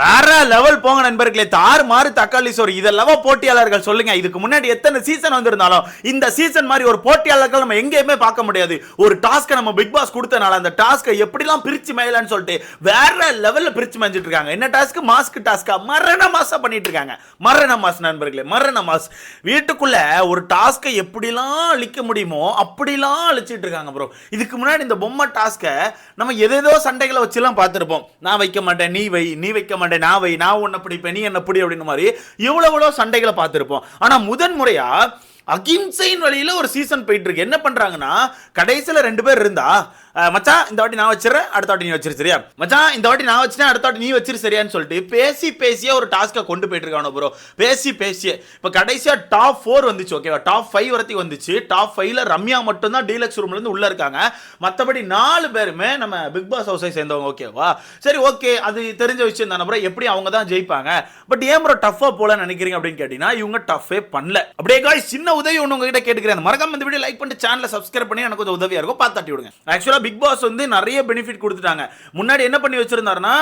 வேற லெவல் போங்க நண்பர்களே. தாறு மாறு தக்காளி சோறு. இதெல்லாம் போட்டியாளர்கள் சொல்லுங்க. இதுக்கு முன்னாடி எத்தனை சீசன் வந்திருந்தாலும் இந்த சீசன் மாதிரி ஒரு போட்டியாளர்கள் நம்ம எங்கேயுமே பார்க்க முடியாது. ஒரு டாஸ்க்கை நம்ம பிக் பாஸ் கொடுத்தனால அந்த டாஸ்க்கை எப்படிலாம் பிரிச்சு மேலான்னு சொல்லிட்டு வேற லெவலில் பிரிச்சு மேய்ஞ்சிட்டு இருக்காங்க என்ன டாஸ்க் மாஸ்க் டாஸ்க்கா மரண மாசா பண்ணிட்டு இருக்காங்க மரண மாஸ் நண்பர்களே மரண மாஸ் வீட்டுக்குள்ள ஒரு டாஸ்க்கை எப்படிலாம் அழிக்க முடியுமோ அப்படிலாம் அழிச்சிட்டு இருக்காங்க ப்ரோ இதுக்கு முன்னாடி இந்த பொம்மை டாஸ்க்கை நம்ம எதேதோ சண்டைகளை வச்சுலாம் பார்த்துருப்போம். நான் வைக்க மாட்டேன் நீ வை நீ வைக்க மாட்டேன் நான் வை நான் உன்னை பிடிப்பேன் நீ என்ன பிடி அப்படின்னு மாதிரி எவ்வளோ சண்டைகளை பார்த்துருப்போம். ஆனால் முதன் முறையா அகிம்சையின் வழியில ஒரு சீசன் போயிட்டு இருக்கு. என்ன பண்றாங்கன்னா கடைசியில ரெண்டு பேர் இருந்தா மச்சான் இந்த வாட்டி நான் வச்சிடறேன் அடுத்த வாட்டி நீ வச்சிரு சரியா? மச்சான் இந்த வாட்டி நான் வச்சிட்டேன் அடுத்த வாட்டி நீ வச்சிரு சரியான்னு சொல்லிட்டு பேசி பேசியே ஒரு டாஸ்க்கை கொண்டு போயிட்டு இருக்கானோ ப்ரோ பேசி பேசியே. இப்போ கடைசியா டாப் ஃபோர் வந்துச்சு ஓகேவா டாப் ஃபைவ் வரைக்கும் வந்துச்சு. டாப் ஃபைவ்ல ரம்யா மட்டும் தான் டீலக்ஸ் ரூம்ல இருந்து உள்ள இருக்காங்க. மற்றபடி நாலு பேருமே நம்ம பிக் பாஸ் ஹவுஸை சேர்ந்தவங்க ஓகேவா சரி ஓகே அது தெரிஞ்ச விஷயம் தானே ப்ரோ எப்படி அவங்க தான் ஜெயிப்பாங்க? பட் ஏன் ப்ரோ டஃபா போல நினைக்கிறீங்க அப்படின்னு கேட்டீங்கன்னா இவங்க டஃபே பண்ணல. அப்படியே சின்ன உதவி ஒன்று உங்ககிட்ட கேட்டுக்கிறேன். மறக்காம இந்த வீடியோ லைக் பண்ணிட்டு சேனலை சப்ஸ்கிரைப் பண்ணி எனக்கு கொஞ்சம் உதவியாக இருக்கும். பார்த்து தட்டி விடுங்க தான் பிக் பாஸ் வந்து நிறைய பெனிஃபிட் கொடுத்துட்டாங்க. முன்னாடி என்ன பண்ணி வச்சிருந்தாருன்னா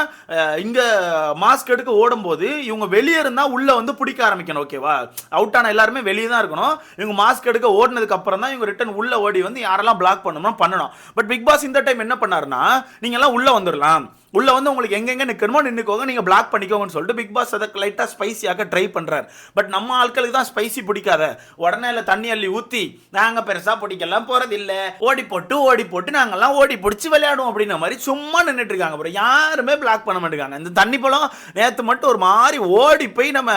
இங்கே இங்க மாஸ்க் எடுக்க ஓடும்போது இவங்க வெளியே இருந்தா உள்ள வந்து பிடிக்க ஆரம்பிக்கணும் ஓகேவா அவுட் ஆன எல்லாருமே வெளியே தான் இருக்கணும். இவங்க மாஸ்க் எடுக்க ஓடினதுக்கு அப்புறம் தான் இவங்க ரிட்டன் உள்ள ஓடி வந்து யாரெல்லாம் பிளாக் பண்ணணுமோ பண்ணணும். பட் பிக் பாஸ் இந்த டைம் என்ன பண்ணாருன்னா நீங்க எல்லாம் உள்ள வந்துடலாம் உள்ளே வந்து உங்களுக்கு எங்கெங்க நிற்கணுமோ நின்றுக்கோங்க நீங்கள் பிளாக் பண்ணிக்கோங்கன்னு சொல்லிட்டு பிக் பாஸ் அதை லைட்டாக ஸ்பைசியாக ட்ரை பண்ணுறார் பட் நம்ம ஆட்களுக்கு தான் ஸ்பைசி பிடிக்காத. உடனே இல்லை தண்ணி அள்ளி ஊற்றி நாங்கள் பெருசாக பிடிக்கலாம் போகிறதில்ல இல்ல ஓடி போட்டு ஓடி போட்டு நாங்கள்லாம் ஓடி பிடிச்சி விளையாடுவோம் அப்படின்ற மாதிரி சும்மா நின்றுட்டு இருக்காங்க. அப்புறம் யாருமே பிளாக் பண்ண மாட்டேங்காங்க இந்த தண்ணி பழம் நேற்று மட்டும் ஒரு மாதிரி ஓடி போய் நம்ம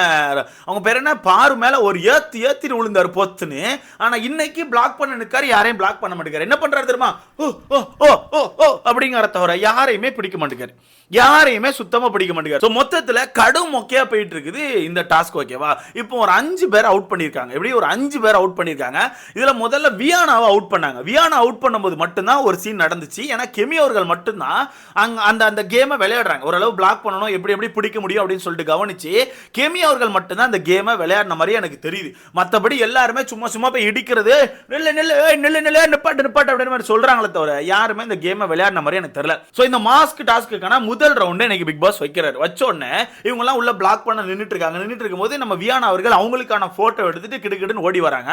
அவங்க பேர் என்ன? பாரு மேலே ஒரு ஏத்து ஏத்திட்டு விழுந்தாரு பொத்துன்னு. ஆனால் இன்னைக்கு பிளாக் பண்ண நிற்காரு யாரையும் பிளாக் பண்ண மாட்டேங்காரு என்ன பண்ணுறாரு தெரியுமா? ஓ ஓ ஓ ஓ ஓ அப்படிங்கிற தவிர யாரையுமே பிடிக்க மாட்டேங்காரு யாரையுமே சுத்தமாக பிடிக்க மாட்டேங்காரு ஸோ மொத்தத்தில் கடும் மொக்கையாக போயிட்டு இருக்குது இந்த டாஸ்க் ஓகேவா இப்போ ஒரு அஞ்சு பேர் அவுட் பண்ணியிருக்காங்க. எப்படி ஒரு அஞ்சு பேர் அவுட் பண்ணியிருக்காங்க? இதில் முதல்ல வியானாவை அவுட் பண்ணாங்க. வியானா அவுட் பண்ணும்போது மட்டும்தான் ஒரு சீன் நடந்துச்சு. ஏன்னா கெமி அவர்கள் மட்டும்தான் அங்க அந்த அந்த கேமை விளையாடுறாங்க. ஓரளவு பிளாக் பண்ணணும். எப்படி எப்படி பிடிக்க முடியும் அப்படின்னு சொல்லிட்டு கவனிச்சு கெமி அவர்கள் மட்டும்தான் அந்த கேமை விளையாடின மாதிரி எனக்கு தெரியுது. மற்றபடி எல்லாருமே சும்மா சும்மா போய் இடிக்கிறது நில்லு நில்லு ஏய், நில்லு நில்லு நிப்பாட்டு நிப்பாட்டு அப்படின்னு மாதிரி சொல்கிறாங்களே தவிர யாருமே இந்த கேமை விளையாடின மாதிரி எனக்கு தெரியல. ஸோ இந்த மாஸ்க் டாஸ்க் டாஸ்க்குக்கான முதல் ரவுண்டு இன்னைக்கு பிக் பாஸ் வைக்கிறாரு. வச்ச உடனே இவங்கெல்லாம் உள்ள பிளாக் பண்ண நின்றுட்டு இருக்காங்க நின்றுட்டு இருக்கும்போது நம்ம வியானா அவர்கள் அவங்களுக்கான ஃபோட்டோ எடுத்துட்டு கிடுக்கிடுன்னு ஓடி வராங்க.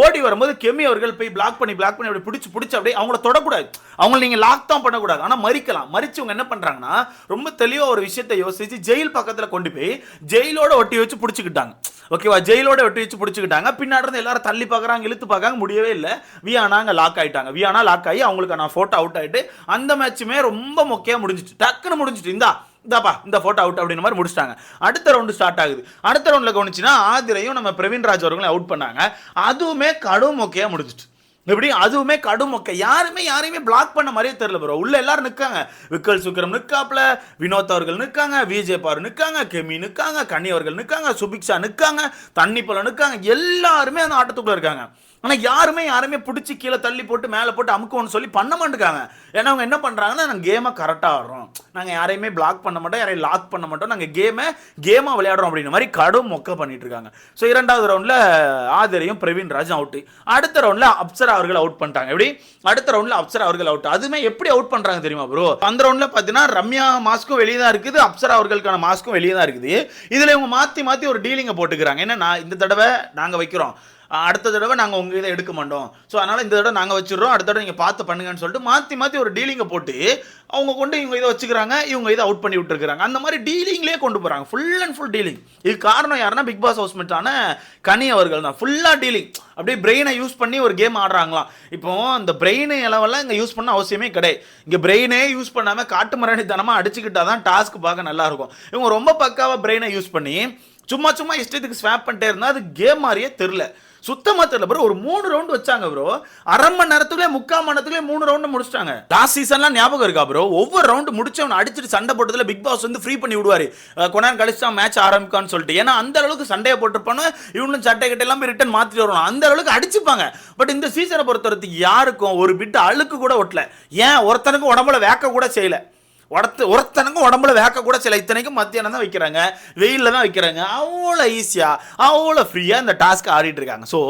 ஓடி வரும்போது கெமி அவர்கள் போய் பிளாக் பண்ணி பிளாக் பண்ணி அப்படி பிடிச்சி பிடிச்சி அப்படியே அவங்கள தொடக்கூடாது. அவங்கள நீங்கள் லாக் தான் பண்ணக்கூடாது. ஆனால் மறிக்கலாம். மறிச்சு இவங்க என்ன பண்ணுறாங்கன்னா ரொம்ப தெளிவாக ஒரு விஷயத்தை யோசிச்சு ஜெயில் பக்கத்தில் கொண்டு போய் ஜெயிலோட ஒட்டி வச்சு பிடிச்சிக்கிட்டாங்க. ஓகேவா ஜெயிலோட ஒட்டி வச்சு பிடிச்சிக்கிட்டாங்க. பின்னாடி இருந்து எல்லாரும் தள்ளி பார்க்கறாங்க இழுத்து பார்க்காங்க முடியவே இல்லை. வியானா அங்கே லாக் ஆயிட்டாங்க. வியானா லாக் ஆகி அவங்களுக்கு நான் ஃபோட்டோ அவுட் ஆகிட்டு அந்த மேட்சுமே ரொம்ப மொக்கையா முடிஞ்சிட்டு டக்குன்னு முடிஞ்சிட்டு இந்தா இந்தாப்பா இந்த ஃபோட்டோ அவுட் அப்படின்ற மாதிரி முடிச்சிட்டாங்க. அடுத்த ரவுண்டு ஸ்டார்ட் ஆகுது. அடுத்த ரவுண்டில் கவனிச்சுன்னா ஆதிரையும் நம்ம பிரவீன் ராஜ் அவர்களும் அவுட் பண்ணாங்க. அதுவுமே கடும் மொக்கையாக முடிஞ்சிட்டு. எப்படி? அதுவுமே கடும் மொக்கை. யாருமே யாரையுமே பிளாக் பண்ண மாதிரியே தெரியல ப்ரோ உள்ள எல்லாரும் நிற்காங்க விக்கல் சுக்கரம் நிற்காப்ல வினோத் அவர்கள் நிற்காங்க விஜய் பார் நிற்காங்க கெமி நிற்காங்க கனி அவர்கள் நிற்காங்க சுபிக்ஷா நிற்காங்க தண்ணி பழம் நிற்காங்க எல்லாருமே அந்த ஆட்டத்துக்குள்ள இருக்காங்க. ஆனால் யாருமே யாருமே பிடிச்சி கீழே தள்ளி போட்டு மேலே போட்டு அமுக்குவோம்னு சொல்லி பண்ண மாட்டேங்காங்க. ஏன்னா அவங்க என்ன பண்ணுறாங்கன்னா நாங்கள் கேமை கரெக்டாக ஆடுறோம். நாங்கள் யாரையுமே பிளாக் பண்ண மாட்டோம் யாரையும் லாக் பண்ண மாட்டோம். நாங்கள் கேமை கேமாக விளையாடுறோம் அப்படின்ற மாதிரி கடும் மொக்க பண்ணிட்டு இருக்காங்க. ஸோ இரண்டாவது ரவுண்டில் ஆதிரையும் பிரவீன் ராஜும் அவுட்டு அடுத்த ரவுண்டில் அப்சரா அவர்கள் அவுட் பண்ணிட்டாங்க. எப்படி? அடுத்த ரவுண்டில் அப்சரா அவர்கள் அவுட் அதுவுமே எப்படி அவுட் பண்ணுறாங்க தெரியுமா ப்ரோ அந்த ரவுண்டில் பார்த்தீங்கன்னா ரம்யா மாஸ்க்கும் வெளியே தான் இருக்குது. அப்சரா அவர்களுக்கான மாஸ்க்கும் வெளியே தான் இருக்குது. இதில் இவங்க மாற்றி மாற்றி ஒரு டீலிங்கை போட்டுக்கிறாங்க. என்னன்னா இந்த தடவை நாங்கள் வைக்கிறோம். அடுத்த தடவை நாங்கள் உங்கள் இதை எடுக்க மாட்டோம். ஸோ அதனால் இந்த தடவை நாங்கள் வச்சுடுறோம். அடுத்த தடவை நீங்கள் பார்த்து பண்ணுங்கன்னு சொல்லிட்டு மாற்றி மாற்றி ஒரு டீலிங்கை போட்டு அவங்க கொண்டு இவங்க இதை வச்சுக்கிறாங்க இவங்க இதை அவுட் பண்ணி விட்டுருக்காங்க அந்த மாதிரி டீலிங்லேயே கொண்டு போகிறாங்க ஃபுல் அண்ட் ஃபுல் டீலிங் இது காரணம் யாருன்னா பிக் பாஸ் ஹவுஸ்மேட்டான கனி அவர்கள் தான். ஃபுல்லாக டீலிங் அப்படியே பிரெயினை யூஸ் பண்ணி ஒரு கேம் ஆடுறாங்களாம். இப்போ அந்த பிரெயின் அளவெல்லாம் இங்கே யூஸ் பண்ண அவசியமே கிடையாது. இங்கே பிரெயினே யூஸ் பண்ணாமல் காட்டு மரணித்தனமாக அடிச்சுக்கிட்டா தான் டாஸ்க் பார்க்க நல்லாயிருக்கும் இவங்க ரொம்ப பக்காவாக பிரெயினை யூஸ் பண்ணி சும்மா சும்மா இஷ்டத்துக்கு ஸ்வாப் பண்ணிட்டே இருந்தால் அது கேம் மாதிரியே தெரில சுத்தமா தெரியல ப்ரோ ஒரு மூணு ரவுண்ட் வச்சாங்க ப்ரோ அரை மணி நேரத்துக்குள்ளே முக்கால் மணி நேரத்துக்குள்ளே மூணு ரவுண்டு முடிச்சிட்டாங்க. லாஸ்ட் சீசன்லாம் ஞாபகம் இருக்கா ப்ரோ ஒவ்வொரு ரவுண்டு முடிச்சவன் அடிச்சுட்டு சண்டை போட்டதுல பிக் பாஸ் வந்து ஃப்ரீ பண்ணி விடுவாரு. கொண்டாந்து கொஞ்ச மேட்ச் ஆரம்பிக்கான்னு சொல்லிட்டு. ஏன்னா அந்த அளவுக்கு சண்டையை போட்டிருப்பானு இவனும் சட்டை கிட்ட எல்லாம் ரிட்டன் மாத்திட்டு வரணும். அந்த அளவுக்கு அடிச்சுப்பாங்க. பட் இந்த சீசனை பொறுத்தவரைக்கும் யாருக்கும் ஒரு பிட்டு அழுக்கு கூட ஒட்டல. ஏன்? ஒருத்தனுக்கும் உடம்புல வேக்க கூட செய்யலை. உடத்து ஒருத்தனுக்கும் உடம்புல வேக்க கூட சில இத்தனைக்கும் மத்தியானம் தான் வைக்கிறாங்க. வெயிலில் தான் வைக்கிறாங்க. அவ்வளோ ஈஸியாக அவ்வளோ ஃப்ரீயாக இந்த டாஸ்க் ஆடிட்டு இருக்காங்க. ஸோ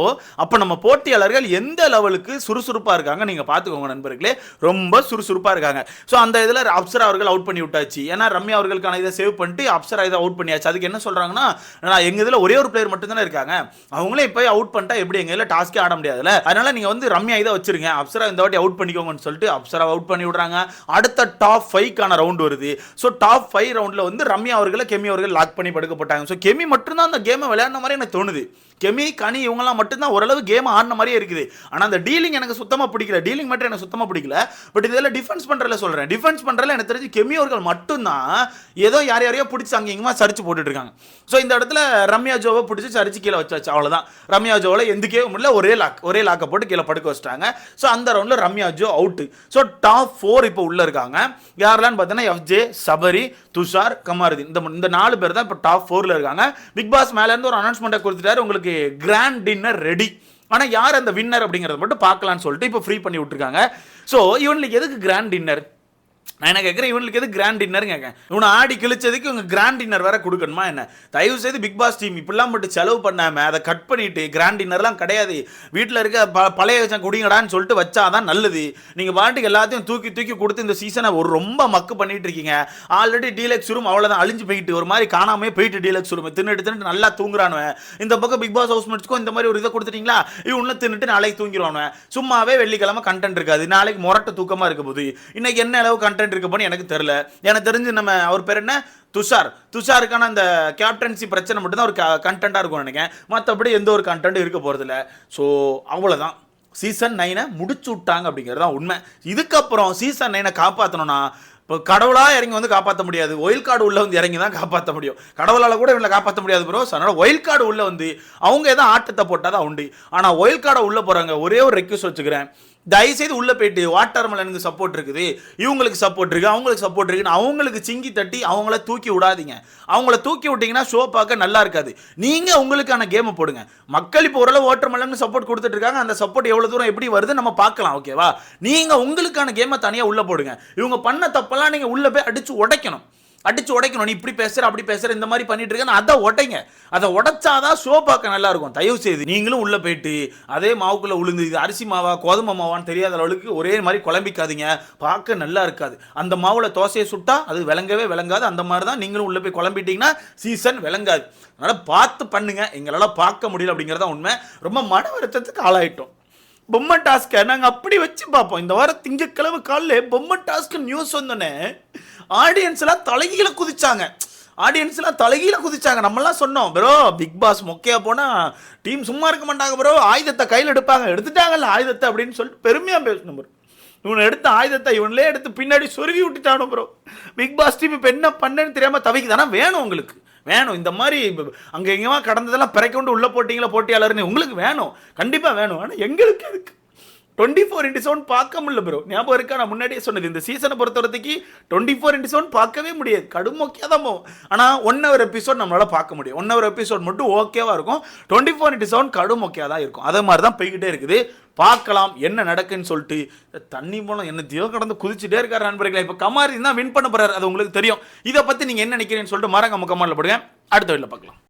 அப்போ நம்ம போட்டியாளர்கள் எந்த லெவலுக்கு சுறுசுறுப்பாக இருக்காங்க நீங்கள் பார்த்துக்கோங்க நண்பர்களே. ரொம்ப சுறுசுறுப்பாக இருக்காங்க. ஸோ அந்த இதில் அப்சரா அவர்கள் அவுட் பண்ணி விட்டாச்சு. ஏன்னா ரம்யா அவர்களுக்கான இதை சேவ் பண்ணிட்டு அப்சரா இதை அவுட் பண்ணியாச்சு. அதுக்கு என்ன சொல்கிறாங்கன்னா நான் எங்கள் இதில் ஒரே ஒரு பிளேயர் மட்டும் தானே இருக்காங்க. அவங்களே இப்போ அவுட் பண்ணிட்டா எப்படி எங்கள் இதில் டாஸ்க்கே ஆட முடியாதுல்ல? அதனால் நீங்கள் வந்து ரம்யா இதை வச்சிருங்க. அப்சரா இந்த வாட்டி அவுட் பண்ணிக்கோங்கன்னு சொல்லிட்டு அப்சரா அவுட் பண்ணி விடுறாங்க. அடுத்த டாப் ஃபைவ்க்கான ரவுண்ட் வருது. ஸோ டாப் ஃபைவ் ரவுண்டில் வந்து ரம்யா அவர்களை கெமி அவர்கள் லாக் பண்ணி படுக்க போட்டாங்க ஸோ கெமி மட்டும்தான் அந்த கேமை விளையாடின மாதிரி எனக்கு தோணுது. கெமி கனி இவங்கெல்லாம் மட்டும்தான் ஓரளவு கேம் ஆடின மாதிரியே இருக்குது. ஆனால் அந்த டீலிங் எனக்கு சுத்தமாக பிடிக்கல. டீலிங் மட்டும் எனக்கு சுத்தமாக பிடிக்கல. பட் இதில் டிஃபென்ஸ் பண்ணுறதுல சொல்கிறேன் டிஃபென்ஸ் பண்ணுறதுல எனக்கு தெரிஞ்சு கெமி அவர்கள் மட்டும்தான் ஏதோ யார் யாரையோ பிடிச்சி அங்கே இங்கேமா சரிச்சு போட்டுட்டு இருக்காங்க ஸோ இந்த இடத்துல ரம்யா ஜோவை பிடிச்சி சரிச்சு கீழே வச்சாச்சு. அவ்வளோதான் ரம்யா ஜோவில் எந்துக்கே முடியல. ஒரே லாக் ஒரே லாக்கை போட்டு கீழே படுக்க வச்சிட்டாங்க. ஸோ அந்த ரவுண்டில் Ramya Jo out so top four இப்போ உள்ளே இருக்காங்க. யாரெல்லாம் பார்த்தீங்கன்னா எஃப்ஜே சபரி துஷார் கமாருதீன் இந்த இந்த நாலு பேர் தான் இப்போ டாப் ஃபோரில் இருக்காங்க. பிக் பாஸ் மேலேருந்து ஒரு அனௌன்ஸ்மெண்ட்டை கொடுத்துட்டாரு. உங்களுக்கு கிராண்ட் டின்னர் ரெடி ஆனால் யார் அந்த வின்னர் அப்படிங்கிறத மட்டும் பார்க்கலான்னு சொல்லிட்டு இப்போ ஃப்ரீ பண்ணி விட்டுருக்காங்க. ஸோ இவனுக்கு எதுக்கு கிராண்ட் டின்னர் நான் என்ன கேட்குறேன் இவனுக்கு எது கிராண்ட் டின்னர் கேட்கேன் இவனை ஆடி கிழிச்சதுக்கு இவங்க கிராண்ட் டின்னர் வேற கொடுக்கணுமா என்ன? தயவு செய்து பிக் பாஸ் டீம் இப்படிலாம் மட்டும் செலவு பண்ணாம அதை கட் பண்ணிட்டு கிராண்ட் டின்னர்லாம் கிடையாது. வீட்டில் இருக்க ப பழைய வச்சா குடிங்கடான்னு சொல்லிட்டு வச்சாதான் நல்லது. நீங்கள் பாட்டுக்கு எல்லாத்தையும் தூக்கி தூக்கி கொடுத்து இந்த சீசனை ஒரு ரொம்ப மக்கு பண்ணிட்டு இருக்கீங்க. ஆல்ரெடி டீலக்ஸ் ரூம் அவ்வளோதான் அழிஞ்சு போயிட்டு ஒரு மாதிரி காணாமே போயிட்டு டீலக்ஸ் ரூம் தின்னுட்டு தின்னுட்டு நல்லா தூங்குறானுவன். இந்த பக்கம் பிக் பாஸ் ஹவுஸ் மேட்ஸ்க்கும் இந்த மாதிரி ஒரு இதை கொடுத்துட்டீங்களா? இவனு தின்னுட்டு நாளைக்கு தூங்கிடுவானுவன் சும்மாவே வெள்ளிக்கிழமை கண்டென்ட் இருக்காது. நாளைக்கு முரட்ட தூக்கமாக இருக்க போது இன்னைக்கு என்ன அளவு கண்டென்ட் இருக்க போன்னு எனக்கு தெரியல. எனக்கு தெரிஞ்சு நம்ம அவர் பேர் என்ன? துஷார். துஷாருக்கான அந்த கேப்டன்சி பிரச்சனை மட்டும்தான் ஒரு கண்டென்ட்டாக இருக்கும் நினைக்கிறேன். மற்றபடி எந்த ஒரு கண்டென்ட் இருக்க போகிறதில்ல ஸோ அவ்வளோதான் சீசன் நைனை முடிச்சு விட்டாங்க அப்படிங்கிறது தான் உண்மை. இதுக்கப்புறம் சீசன் நைனை காப்பாற்றணும்னா இப்போ கடவுளாக இறங்கி வந்து காப்பாற்ற முடியாது. ஒயில் கார்டு உள்ளே வந்து இறங்கி தான் காப்பாற்ற முடியும். கடவுளால் கூட இவங்களை காப்பாற்ற முடியாது ப்ரோ அதனால் ஒயில் கார்டு உள்ளே வந்து அவங்க எதாவது ஆட்டத்தை போட்டால் தான் உண்டு. ஆனால் ஒயில் கார்டை உள்ளே போகிறாங்க ஒரே ஒரு ரெக்யூஸ் வச்சுக்கிறேன். தயவுசெய்து உள்ளே போயிட்டு வாட்டர் மலனுக்கு சப்போர்ட் இருக்குது. இவங்களுக்கு சப்போர்ட் இருக்குது அவங்களுக்கு சப்போர்ட் இருக்குன்னு அவங்களுக்கு சிங்கி தட்டி அவங்கள தூக்கி விடாதீங்க. அவங்கள தூக்கி விட்டிங்கன்னா ஷோ பார்க்க நல்லா இருக்காது. நீங்கள் உங்களுக்கான கேமை போடுங்க. மக்கள் இப்போ ஓரளவு வாட்டர் மலன் சப்போர்ட் கொடுத்துட்டு இருக்காங்க. அந்த சப்போர்ட் எவ்வளோ தூரம் எப்படி வருது நம்ம பார்க்கலாம் ஓகேவா நீங்கள் உங்களுக்கான கேமை தனியாக உள்ளே போடுங்க. இவங்க பண்ண தப்பெல்லாம் நீங்கள் உள்ளே போய் அடித்து உடைக்கணும். அடிச்சு உடைக்கணும். நீ இப்படி பேசுற அப்படி பேசுற இந்த மாதிரி பண்ணிட்டு இருக்கேன்னு அதை உடைங்க. அதை உடைச்சாதான் ஷோ பார்க்க நல்லா இருக்கும். தயவு செய்து நீங்களும் உள்ள போயிட்டு அதே மாவுக்குள்ள உளுந்து இது அரிசி மாவா கோதுமை மாவான்னு தெரியாத அளவுக்கு ஒரே மாதிரி குழம்பிக்காதீங்க. பார்க்க நல்லா இருக்காது. அந்த மாவுல தோசையை சுட்டா அது விளங்கவே விளங்காது. அந்த மாதிரி தான் நீங்களும் உள்ள போய் குழம்பிட்டீங்கன்னா சீசன் விளங்காது. அதனால பார்த்து பண்ணுங்க. எங்களால் பார்க்க முடியல அப்படிங்கிறதா உண்மை. ரொம்ப மன வருத்தத்துக்கு ஆளாயிட்டோம். பொம்மை டாஸ்க்கை நாங்கள் அப்படி வச்சு பார்ப்போம். இந்த வாரம் திங்கக்கிழமை காலையில் பொம்மை டாஸ்க்கு நியூஸ் வந்தோடனே ஆடியன்ஸ்லாம் தலைகீழ குதிச்சாங்க. ஆடியன்ஸ்லாம் தலைகீழ குதிச்சாங்க. நம்மலாம் சொன்னோம் ப்ரோ பிக் பாஸ் மொக்கையாக போனால் டீம் சும்மா இருக்க மாட்டாங்க ப்ரோ. ஆயுதத்தை கையில் எடுப்பாங்க. எடுத்துட்டாங்கல்ல ஆயுதத்தை அப்படின்னு சொல்லிட்டு பெருமையாக பேசணும் ப்ரோ. இவனை எடுத்த ஆயுதத்தை இவனே எடுத்து பின்னாடி சொருகி விட்டுட்டானோ ப்ரோ. பிக் பாஸ் டீம் இப்போ என்ன பண்ணேன்னு தெரியாமல் தவிக்குதானா வேணும் உங்களுக்கு. வேணும். இந்த மாதிரி அங்கே எங்கேயுமா கடந்ததெல்லாம் பிறக்க கொண்டு உள்ளே போட்டிங்களா போட்டியாளர்னு. உங்களுக்கு வேணும். கண்டிப்பாக வேணும். ஆனால் எங்களுக்கு எதுக்கு? டுவெண்ட்டி ஃபோர் இன்டி செவன் பார்க்க முடியல ப்ரோ ஞாபகம் இருக்கா? நான் முன்னாடியே சொன்னது இந்த சீசனை பொறுத்தவரத்துக்கு டுவெண்ட்டி ஃபோர் இன்டி செவன் பார்க்கவே முடியாது. கடுமொக்கியாக தான் போகும் ஆனால் ஒன் ஹவர் எபிசோட் நம்மளால் பார்க்க முடியும். ஒன் ஹவர் எபிசோட் மட்டும் ஓகேவாக இருக்கும். டுவெண்ட்டி ஃபோர் இன்டி செவன் கடும் தான் இருக்கும். அதே மாதிரி தான் போய்கிட்டே இருக்குது. பார்க்கலாம் என்ன நடக்குன்னு சொல்லிட்டு தண்ணி மூலம் என்ன தியோ கடந்து குதிச்சுட்டே இருக்காரு நண்பர்களே. இப்போ கமாரி தான் வின் பண்ண போறாரு அது உங்களுக்கு தெரியும். இதை பற்றி நீங்கள் என்ன நினைக்கிறீங்கன்னு சொல்லிட்டு மரங்க கமெண்ட்ல போடுங்க. அடுத்த வீட்டில் பார்க்கலாம்.